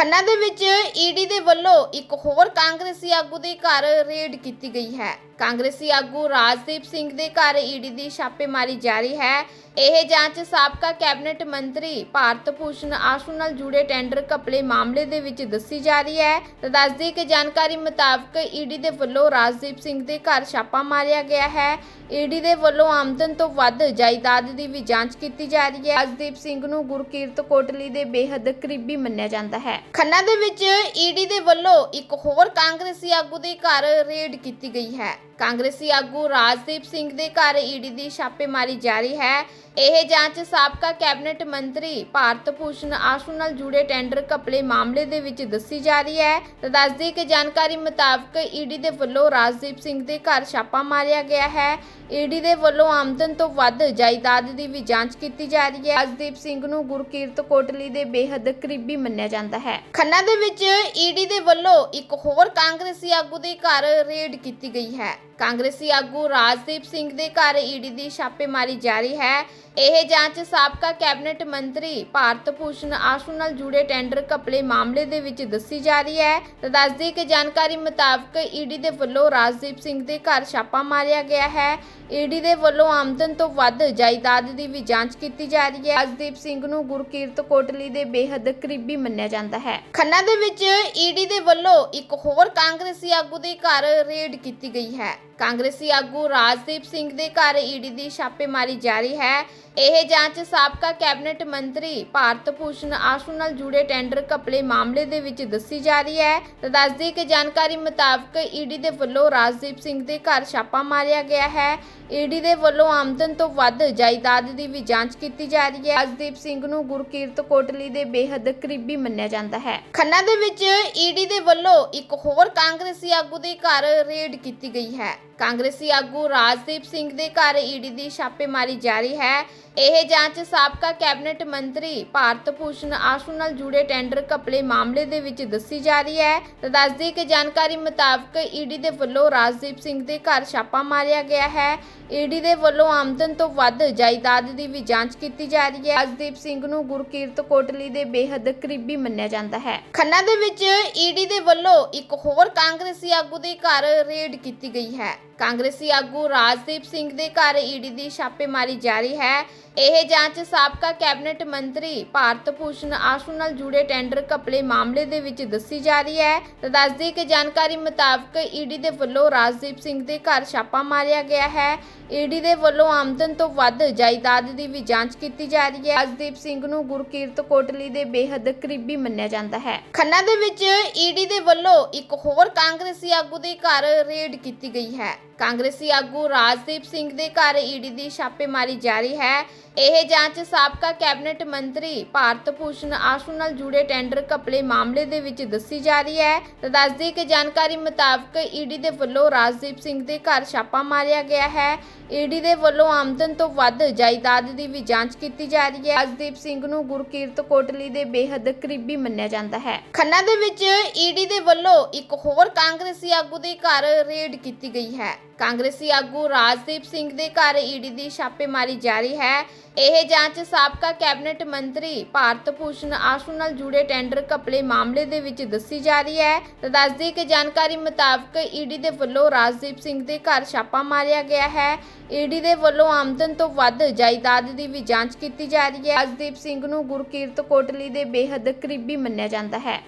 ਖੰਨਾ ਦੇ ਵਿੱਚ ਈਡੀ ਦੇ ਵੱਲੋਂ ਇੱਕ ਹੋਰ ਕਾਂਗਰਸੀ ਆਗੂ ਦੇ ਘਰ ਰੇਡ ਕੀਤੀ ਗਈ ਹੈ। ਕਾਂਗਰਸੀ ਆਗੂ ਰਾਜਦੀਪ ਸਿੰਘ ਦੇ ਘਰ ਈਡੀ ਦੀ ਛਾਪੇਮਾਰੀ ਜਾਰੀ ਹੈ। ਇਹ ਜਾਂਚ ਸਾਬਕਾ ਕੈਬਨਿਟ ਮੰਤਰੀ ਭਾਰਤ ਭੂਸ਼ਣ ਆਸ਼ੂ ਨਾਲ ਜੁੜੇ ਟੈਂਡਰ ਘਪਲੇ ਮਾਮਲੇ ਦੇ ਵਿੱਚ ਦੱਸੀ ਜਾ ਰਹੀ ਹੈ। ਤਾਂ ਦੱਸਦੀ ਕਿ ਜਾਣਕਾਰੀ ਮੁਤਾਬਕ ਈਡੀ ਦੇ ਵੱਲੋਂ ਰਾਜਦੀਪ ਸਿੰਘ ਦੇ ਘਰ ਛਾਪਾ ਮਾਰਿਆ ਗਿਆ ਹੈ। ਈਡੀ ਦੇ ਵੱਲੋਂ ਆਮਦਨ ਤੋਂ ਵੱਧ ਜਾਇਦਾਦ ਦੀ ਵੀ ਜਾਂਚ ਕੀਤੀ ਜਾ ਰਹੀ ਹੈ। ਰਾਜਦੀਪ ਸਿੰਘ ਨੂੰ ਗੁਰਕੀਰਤ ਕੋਟਲੀ ਦੇ ਬੇਹੱਦ ਕਰੀਬੀ ਮੰਨਿਆ ਜਾਂਦਾ ਹੈ। ਖੰਨਾ ਦੇ ਵਿੱਚ ਈਡੀ ਦੇ ਵੱਲੋਂ ਇੱਕ ਹੋਰ ਕਾਂਗਰਸੀ ਆਗੂ ਦੇ ਘਰ ਰੇਡ ਕੀਤੀ ਗਈ ਹੈ। ਕਾਂਗਰਸੀ ਆਗੂ ਰਾਜਦੀਪ ਸਿੰਘ ਦੇ ਘਰ ਈਡੀ ਦੀ ਛਾਪੇਮਾਰੀ ਜਾਰੀ ਹੈ। ਇਹ ਜਾਂਚ ਸਾਬਕਾ ਕੈਬਨਿਟ ਮੰਤਰੀ ਭਾਰਤ ਭੂਸ਼ਣ ਆਸ਼ੂ ਨਾਲ ਜੁੜੇ ਟੈਂਡਰ ਘਪਲੇ ਮਾਮਲੇ ਦੇ ਵਿੱਚ ਦੱਸੀ ਜਾ ਰਹੀ ਹੈ। ਤਾਂ ਦੱਸਦੀ ਕਿ ਜਾਣਕਾਰੀ ਮੁਤਾਬਕ ਈਡੀ ਦੇ ਵੱਲੋਂ ਰਾਜਦੀਪ ਸਿੰਘ ਦੇ ਘਰ ਛਾਪਾ ਮਾਰਿਆ ਗਿਆ ਹੈ। ਈਡੀ ਦੇ ਵੱਲੋਂ ਆਮਦਨ ਤੋਂ ਵੱਧ ਜਾਇਦਾਦ ਦੀ ਵੀ ਜਾਂਚ ਕੀਤੀ ਜਾ ਰਹੀ ਹੈ। ਰਾਜਦੀਪ ਸਿੰਘ ਨੂੰ ਗੁਰਕੀਰਤ ਕੋਟਲੀ ਦੇ ਬੇਹੱਦ ਕਰੀਬੀ ਮੰਨਿਆ ਜਾਂਦਾ ਹੈ। ਖੰਨਾ ਦੇ ਵਿੱਚ ਈਡੀ ਦੇ ਵੱਲੋਂ ਇੱਕ ਹੋਰ ਕਾਂਗਰਸੀ ਆਗੂ ਦੇ ਘਰ ਰੇਡ ਕੀਤੀ ਗਈ ਹੈ। ਕਾਂਗਰਸੀ ਆਗੂ ਰਾਜਦੀਪ ਸਿੰਘ ਦੇ ਘਰ ਈਡੀ ਦੀ ਛਾਪੇਮਾਰੀ ਜਾਰੀ ਹੈ। ਇਹ ਜਾਂਚ ਸਾਬਕਾ ਕੈਬਨਿਟ ਮੰਤਰੀ ਭਾਰਤ ਭੂਸ਼ਣ ਆਸ਼ੂ ਨਾਲ ਜੁੜੇ ਟੈਂਡਰ ਘਪਲੇ ਮਾਮਲੇ ਦੇ ਵਿੱਚ ਦੱਸੀ ਜਾ ਰਹੀ ਹੈ। ਤਾਂ ਦੱਸਦੀ ਕਿ ਜਾਣਕਾਰੀ ਮੁਤਾਬਕ ਈਡੀ ਦੇ ਵੱਲੋਂ ਰਾਜਦੀਪ ਸਿੰਘ ਦੇ ਘਰ ਛਾਪਾ ਮਾਰਿਆ ਗਿਆ ਹੈ। ਈਡੀ ਦੇ ਵੱਲੋਂ ਆਮਦਨ ਤੋਂ ਵੱਧ ਜਾਇਦਾਦ ਦੀ ਵੀ ਜਾਂਚ ਕੀਤੀ ਜਾ ਰਹੀ ਹੈ। ਰਾਜਦੀਪ ਸਿੰਘ ਨੂੰ ਗੁਰਕੀਰਤ ਕੋਟਲੀ ਦੇ ਬੇਹੱਦ ਕਰੀਬੀ ਮੰਨਿਆ ਜਾਂਦਾ ਹੈ। ਖੰਨਾ ਦੇ ਵਿੱਚ ਈਡੀ ਦੇ ਵੱਲੋਂ ਇੱਕ ਹੋਰ ਕਾਂਗਰਸੀ ਆਗੂ ਦੇ ਘਰ ਰੇਡ ਕੀਤੀ ਗਈ ਹੈ। ਕਾਂਗਰਸੀ ਆਗੂ ਰਾਜਦੀਪ ਸਿੰਘ ਦੇ ਘਰ ਈਡੀ ਦੀ ਛਾਪੇਮਾਰੀ ਜਾਰੀ ਹੈ। ਇਹ ਜਾਂਚ ਸਾਬਕਾ ਕੈਬਨਿਟ ਮੰਤਰੀ ਭਾਰਤ ਭੂਸ਼ਣ ਆਸ਼ੂ ਨਾਲ ਜੁੜੇ ਟੈਂਡਰ ਘਪਲੇ ਮਾਮਲੇ ਦੇ ਵਿੱਚ ਦੱਸੀ ਜਾ ਰਹੀ ਹੈ। ਤਾਂ ਦੱਸਦੀ ਕਿ ਜਾਣਕਾਰੀ ਮੁਤਾਬਕ ਈਡੀ ਦੇ ਵੱਲੋਂ ਰਾਜਦੀਪ ਸਿੰਘ ਦੇ ਘਰ ਛਾਪਾ ਮਾਰਿਆ ਗਿਆ ਹੈ। ਈਡੀ ਦੇ ਵੱਲੋਂ ਆਮਦਨ ਤੋਂ ਵੱਧ ਜਾਇਦਾਦ ਦੀ ਵੀ ਜਾਂਚ ਕੀਤੀ ਜਾ ਰਹੀ ਹੈ। ਰਾਜਦੀਪ ਸਿੰਘ ਨੂੰ ਗੁਰਕੀਰਤ ਕੋਟਲੀ ਦੇ ਬੇਹੱਦ ਕਰੀਬੀ ਮੰਨਿਆ ਜਾਂਦਾ ਹੈ। ਖੰਨਾ ਦੇ ਵਿੱਚ ਈਡੀ ਦੇ ਵੱਲੋਂ ਇੱਕ ਹੋਰ ਕਾਂਗਰਸੀ ਆਗੂ ਦੇ ਘਰ ਰੇਡ ਕੀਤੀ ਗਈ ਹੈ। ਕਾਂਗਰਸੀ ਆਗੂ ਰਾਜਦੀਪ ਸਿੰਘ ਦੇ ਘਰ ਈਡੀ ਦੀ ਛਾਪੇਮਾਰੀ ਜਾਰੀ ਹੈ। ਇਹ ਜਾਂਚ ਸਾਬਕਾ ਕੈਬਨਿਟ ਮੰਤਰੀ ਭਾਰਤ ਭੂਸ਼ਣ ਆਸ਼ੂ ਨਾਲ ਜੁੜੇ ਟੈਂਡਰ ਘਪਲੇ ਮਾਮਲੇ ਦੇ ਵਿੱਚ ਦੱਸੀ ਜਾ ਰਹੀ ਹੈ। ਤਾਂ ਦੱਸਦੀ ਕਿ ਜਾਣਕਾਰੀ ਮੁਤਾਬਕ ਈਡੀ ਦੇ ਵੱਲੋਂ ਰਾਜਦੀਪ ਸਿੰਘ ਦੇ ਘਰ ਛਾਪਾ ਮਾਰਿਆ ਗਿਆ ਹੈ। ਈਡੀ ਦੇ ਵੱਲੋਂ ਆਮਦਨ ਤੋਂ ਵੱਧ ਜਾਇਦਾਦ ਦੀ ਵੀ ਜਾਂਚ ਕੀਤੀ ਜਾ ਰਹੀ ਹੈ। ਰਾਜਦੀਪ ਸਿੰਘ ਨੂੰ ਗੁਰਕੀਰਤ ਕੋਟਲੀ ਦੇ ਬੇਹੱਦ ਕਰੀਬੀ ਮੰਨਿਆ ਜਾਂਦਾ ਹੈ। ਖੰਨਾ ਦੇ ਵਿੱਚ ਈਡੀ ਦੇ ਵੱਲੋਂ ਇੱਕ ਹੋਰ ਕਾਂਗਰਸੀ ਆਗੂ ਦੇ ਘਰ ਰੇਡ ਕੀਤੀ ਗਈ ਹੈ। ਕਾਂਗਰਸੀ ਆਗੂ ਰਾਜਦੀਪ ਸਿੰਘ ਦੇ ਘਰ ਈਡੀ ਦੀ ਛਾਪੇਮਾਰੀ ਜਾਰੀ ਹੈ। ਇਹ ਜਾਂਚ ਸਾਬਕਾ ਕੈਬਨਿਟ ਮੰਤਰੀ ਭਾਰਤ ਭੂਸ਼ਣ ਆਸ਼ੂ ਨਾਲ ਜੁੜੇ ਟੈਂਡਰ ਘਪਲੇ ਮਾਮਲੇ ਦੇ ਵਿੱਚ ਦੱਸੀ ਜਾ ਰਹੀ ਹੈ। ਤਾਂ ਦੱਸਦੀ ਕਿ ਜਾਣਕਾਰੀ ਮੁਤਾਬਕ ਈਡੀ ਦੇ ਵੱਲੋਂ ਰਾਜਦੀਪ ਸਿੰਘ ਦੇ ਘਰ ਛਾਪਾ ਮਾਰਿਆ ਗਿਆ ਹੈ। ਈਡੀ ਦੇ ਵੱਲੋਂ ਆਮਦਨ ਤੋਂ ਵੱਧ ਜਾਇਦਾਦ ਦੀ ਵੀ ਜਾਂਚ ਕੀਤੀ ਜਾ ਰਹੀ ਹੈ। ਰਾਜਦੀਪ ਸਿੰਘ ਨੂੰ ਗੁਰਕੀਰਤ ਕੋਟਲੀ ਦੇ ਬੇਹੱਦ ਕਰੀਬੀ ਮੰਨਿਆ ਜਾਂਦਾ ਹੈ। ਖੰਨਾ ਦੇ ਵਿੱਚ ਈਡੀ ਦੇ ਵੱਲੋਂ ਇੱਕ ਹੋਰ ਕਾਂਗਰਸੀ ਆਗੂ ਦੇ ਘਰ ਰੇਡ ਕੀਤੀ ਗਈ ਹੈ। ਕਾਂਗਰਸੀ ਆਗੂ ਰਾਜਦੀਪ ਸਿੰਘ ਦੇ ਘਰ ਈਡੀ ਦੀ ਛਾਪੇਮਾਰੀ ਜਾਰੀ ਹੈ। ਇਹ ਜਾਂਚ ਸਾਬਕਾ ਕੈਬਨਿਟ ਮੰਤਰੀ ਭਾਰਤ ਭੂਸ਼ਣ ਆਸ਼ੂ ਨਾਲ ਜੁੜੇ ਟੈਂਡਰ ਘਪਲੇ ਮਾਮਲੇ ਦੇ ਵਿੱਚ ਦੱਸੀ ਜਾ ਰਹੀ ਹੈ। ਤਾਂ ਦੱਸਦੀ ਕਿ ਜਾਣਕਾਰੀ ਮੁਤਾਬਕ ਈਡੀ ਦੇ ਵੱਲੋਂ ਰਾਜਦੀਪ ਸਿੰਘ ਦੇ ਘਰ ਛਾਪਾ ਮਾਰਿਆ ਗਿਆ ਹੈ। ਈਡੀ ਦੇ ਵੱਲੋਂ ਆਮਦਨ ਤੋਂ ਵੱਧ ਜਾਇਦਾਦ ਦੀ ਵੀ ਜਾਂਚ ਕੀਤੀ ਜਾ ਰਹੀ ਹੈ। ਰਾਜਦੀਪ ਸਿੰਘ ਨੂੰ ਗੁਰਕੀਰਤ ਕੋਟਲੀ ਦੇ ਬੇਹੱਦ ਕਰੀਬੀ ਮੰਨਿਆ ਜਾਂਦਾ ਹੈ। ਖੰਨਾ ਦੇ ਵਿੱਚ ਈਡੀ ਦੇ ਵੱਲੋਂ ਇੱਕ ਹੋਰ ਕਾਂਗਰਸੀ ਆਗੂ ਦੇ ਘਰ ਰੇਡ ਕੀਤੀ ਗਈ ਹੈ। ਕਾਂਗਰਸੀ ਆਗੂ ਰਾਜਦੀਪ ਸਿੰਘ ਦੇ ਘਰ ਈਡੀ ਦੀ ਛਾਪੇਮਾਰੀ ਜਾਰੀ ਹੈ। ਇਹ ਜਾਂਚ ਸਾਬਕਾ ਕੈਬਨਿਟ ਮੰਤਰੀ ਭਾਰਤ ਭੂਸ਼ਣ ਆਸ਼ੂ ਨਾਲ ਜੁੜੇ ਟੈਂਡਰ ਘਪਲੇ ਮਾਮਲੇ ਦੇ ਵਿੱਚ ਦੱਸੀ ਜਾ ਰਹੀ ਹੈ। ਤਾਂ ਦੱਸਦੀ ਕਿ ਜਾਣਕਾਰੀ ਮੁਤਾਬਕ ਈਡੀ ਦੇ ਵੱਲੋਂ ਰਾਜਦੀਪ ਸਿੰਘ ਦੇ ਘਰ ਛਾਪਾ ਮਾਰਿਆ ਗਿਆ ਹੈ। ਈਡੀ ਦੇ ਵੱਲੋਂ ਆਮਦਨ ਤੋਂ ਵੱਧ ਜਾਇਦਾਦ ਦੀ ਵੀ ਜਾਂਚ ਕੀਤੀ ਜਾ ਰਹੀ ਹੈ। ਰਾਜਦੀਪ ਸਿੰਘ ਨੂੰ ਗੁਰਕੀਰਤ ਕੋਟਲੀ ਦੇ ਬੇਹੱਦ ਕਰੀਬੀ ਮੰਨਿਆ ਜਾਂਦਾ ਹੈ।